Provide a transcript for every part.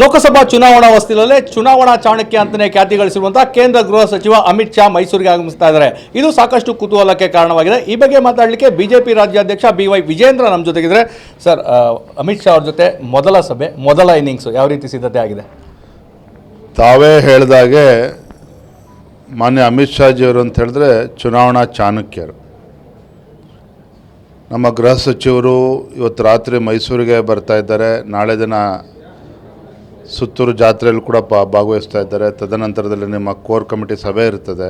ಲೋಕಸಭಾ ಚುನಾವಣಾ ಹೊಸ್ತಿಲಲ್ಲೇ ಚುನಾವಣಾ ಚಾಣಕ್ಯ ಅಂತಲೇ ಖ್ಯಾತಿ ಗಳಿಸಿರುವಂತಹ ಕೇಂದ್ರ ಗೃಹ ಸಚಿವ ಅಮಿತ್ ಶಾ ಮೈಸೂರಿಗೆ ಆಗಮಿಸ್ತಾ ಇದ್ದಾರೆ. ಇದು ಸಾಕಷ್ಟು ಕುತೂಹಲಕ್ಕೆ ಕಾರಣವಾಗಿದೆ. ಈ ಬಗ್ಗೆ ಮಾತಾಡಲಿಕ್ಕೆ ಬಿಜೆಪಿ ರಾಜ್ಯಾಧ್ಯಕ್ಷ ಬಿ ವೈ ವಿಜೇಂದ್ರ ನಮ್ಮ ಜೊತೆಗಿದ್ರೆ. ಸರ್ ಅಮಿತ್ ಶಾ ಅವ್ರ ಜೊತೆ ಮೊದಲ ಸಭೆ, ಮೊದಲ ಇನ್ನಿಂಗ್ಸ್ ಯಾವ ರೀತಿ ಸಿದ್ಧತೆ ಆಗಿದೆ? ತಾವೇ ಹೇಳಿದಾಗೆ ಮಾನ್ಯ ಅಮಿತ್ ಶಾಜಿಯವರು ಅಂತ ಹೇಳಿದ್ರೆ ಚುನಾವಣಾ ಚಾಣಕ್ಯರು. ನಮ್ಮ ಗೃಹ ಸಚಿವರು ಇವತ್ತು ರಾತ್ರಿ ಮೈಸೂರಿಗೆ ಬರ್ತಾ ಇದ್ದಾರೆ. ನಾಳೆ ದಿನ ಸುತ್ತೂರು ಜಾತ್ರೆಯಲ್ಲಿ ಕೂಡ ಭಾಗವಹಿಸ್ತಾ ಇದ್ದಾರೆ. ತದನಂತರದಲ್ಲಿ ನಿಮ್ಮ ಕೋರ್ ಕಮಿಟಿ ಸಭೆ ಇರ್ತದೆ.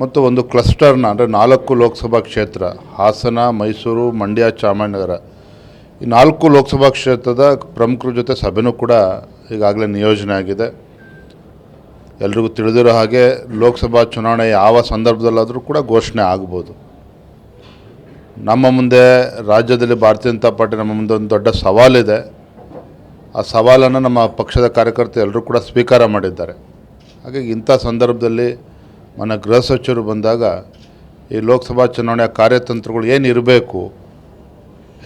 ಮತ್ತು ಒಂದು ಕ್ಲಸ್ಟರ್ನ ಅಂದರೆ ನಾಲ್ಕು ಲೋಕಸಭಾ ಕ್ಷೇತ್ರ, ಹಾಸನ, ಮೈಸೂರು, ಮಂಡ್ಯ, ಚಾಮರಾಜನಗರ. ಈ ನಾಲ್ಕು ಲೋಕಸಭಾ ಕ್ಷೇತ್ರದ ಪ್ರಮುಖರ ಜೊತೆ ಸಭೆನೂ ಕೂಡ ಈಗಾಗಲೇ ನಿಯೋಜನೆ ಆಗಿದೆ. ಎಲ್ರಿಗೂ ತಿಳಿದಿರೋ ಹಾಗೆ ಲೋಕಸಭಾ ಚುನಾವಣೆ ಯಾವ ಸಂದರ್ಭದಲ್ಲಾದರೂ ಕೂಡ ಘೋಷಣೆ ಆಗ್ಬೋದು. ನಮ್ಮ ಮುಂದೆ ರಾಜ್ಯದಲ್ಲಿ ಭಾರತೀಯ ಜನತಾ ಪಾರ್ಟಿ ನಮ್ಮ ಮುಂದೆ ಒಂದು ದೊಡ್ಡ ಸವಾಲಿದೆ. ಆ ಸವಾಲನ್ನು ನಮ್ಮ ಪಕ್ಷದ ಕಾರ್ಯಕರ್ತರು ಎಲ್ಲರೂ ಕೂಡ ಸ್ವೀಕಾರ ಮಾಡಿದ್ದಾರೆ. ಹಾಗಾಗಿ ಇಂಥ ಸಂದರ್ಭದಲ್ಲಿ మన ಗೃಹ ಸಚಿವರು ಬಂದಾಗ ಈ ಲೋಕಸಭಾ ಚುನಾವಣೆಯ ಕಾರ್ಯತಂತ್ರಗಳು ಏನು ಇರಬೇಕು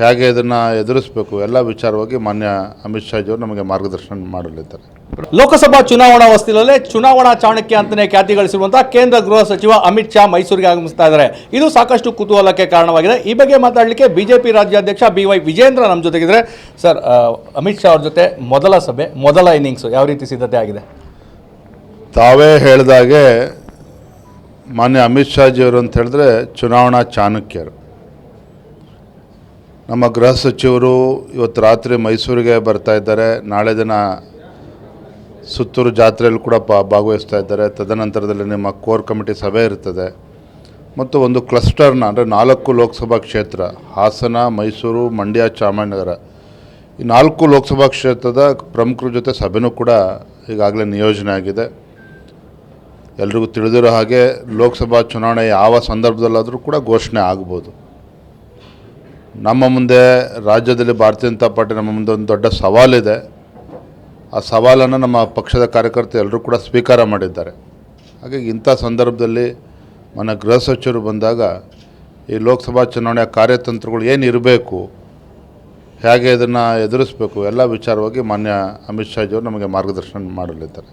ಹೇಗೆ ಇದನ್ನು ಎದುರಿಸಬೇಕು ಎಲ್ಲ ವಿಚಾರವಾಗಿ ಮಾನ್ಯ ಅಮಿತ್ ಶಾಜಿಯವರು ನಮಗೆ ಮಾರ್ಗದರ್ಶನ ಮಾಡಲಿದ್ದಾರೆ. ಲೋಕಸಭಾ ಚುನಾವಣಾ ಹೊಸ್ತಿಲಲ್ಲೇ ಚುನಾವಣಾ ಚಾಣಕ್ಯ ಅಂತಲೇ ಖ್ಯಾತಿ ಗಳಿಸಿರುವಂತಹ ಕೇಂದ್ರ ಗೃಹ ಸಚಿವ ಅಮಿತ್ ಶಾ ಮೈಸೂರಿಗೆ ಆಗಮಿಸ್ತಾ ಇದ್ದಾರೆ. ಇದು ಸಾಕಷ್ಟು ಕುತೂಹಲಕ್ಕೆ ಕಾರಣವಾಗಿದೆ. ಈ ಬಗ್ಗೆ ಮಾತಾಡಲಿಕ್ಕೆ ಬಿಜೆಪಿ ರಾಜ್ಯಾಧ್ಯಕ್ಷ ಬಿ ವೈ ವಿಜೇಂದ್ರ ನಮ್ಮ ಜೊತೆಗಿದ್ರೆ ಸರ್ ಅಮಿತ್ ಶಾ ಅವ್ರ ಜೊತೆ ಮೊದಲ ಸಭೆ ಮೊದಲ ಇನ್ನಿಂಗ್ಸ್ ಯಾವ ರೀತಿ ಸಿದ್ಧತೆ ಆಗಿದೆ? ತಾವೇ ಹೇಳಿದಾಗೆ ಮಾನ್ಯ ಅಮಿತ್ ಶಾಜಿಯವರು ಅಂತ ಹೇಳಿದ್ರೆ ಚುನಾವಣಾ ಚಾಣಕ್ಯರು. ನಮ್ಮ ಗೃಹ ಸಚಿವರು ಇವತ್ತು ರಾತ್ರಿ ಮೈಸೂರಿಗೆ ಬರ್ತಾ ಇದ್ದಾರೆ. ನಾಳೆ ದಿನ ಸುತ್ತೂರು ಜಾತ್ರೆಯಲ್ಲಿ ಕೂಡ ಪಾ ಭಾಗವಹಿಸ್ತಾ ಇದ್ದಾರೆ. ತದನಂತರದಲ್ಲಿ ನಿಮ್ಮ ಕೋರ್ ಕಮಿಟಿ ಸಭೆ ಇರ್ತದೆ. ಮತ್ತು ಒಂದು ಕ್ಲಸ್ಟರ್ನ, ಅಂದರೆ ನಾಲ್ಕು ಲೋಕಸಭಾ ಕ್ಷೇತ್ರ, ಹಾಸನ, ಮೈಸೂರು, ಮಂಡ್ಯ, ಚಾಮರಾಜನಗರ, ಈ ನಾಲ್ಕು ಲೋಕಸಭಾ ಕ್ಷೇತ್ರದ ಪ್ರಮುಖರ ಜೊತೆ ಸಭೆನೂ ಕೂಡ ಈಗಾಗಲೇ ನಿಯೋಜನೆ ಆಗಿದೆ. ಎಲ್ರಿಗೂ ತಿಳಿದಿರೋ ಹಾಗೆ ಲೋಕಸಭಾ ಚುನಾವಣೆ ಯಾವ ಸಂದರ್ಭದಲ್ಲಾದರೂ ಕೂಡ ಘೋಷಣೆ ಆಗ್ಬೋದು. ನಮ್ಮ ಮುಂದೆ ರಾಜ್ಯದಲ್ಲಿ ಭಾರತೀಯ ಜನತಾ ಪಾರ್ಟಿ ನಮ್ಮ ಮುಂದೆ ಒಂದು ದೊಡ್ಡ ಸವಾಲಿದೆ. ಆ ಸವಾಲನ್ನು ನಮ್ಮ ಪಕ್ಷದ ಕಾರ್ಯಕರ್ತರು ಎಲ್ಲರೂ ಕೂಡ ಸ್ವೀಕಾರ ಮಾಡಿದ್ದಾರೆ. ಹಾಗಾಗಿ ಇಂಥ ಸಂದರ್ಭದಲ್ಲಿ ಮನ ಗೃಹ ಸಚಿವರು ಬಂದಾಗ ಈ ಲೋಕಸಭಾ ಚುನಾವಣೆಯ ಕಾರ್ಯತಂತ್ರಗಳು ಏನು ಇರಬೇಕು, ಹೇಗೆ ಇದನ್ನು ಎದುರಿಸಬೇಕು, ಎಲ್ಲ ವಿಚಾರವಾಗಿ ಮಾನ್ಯ ಅಮಿತ್ ಶಾಜಿಯವರು ನಮಗೆ ಮಾರ್ಗದರ್ಶನ ಮಾಡಲಿದ್ದಾರೆ.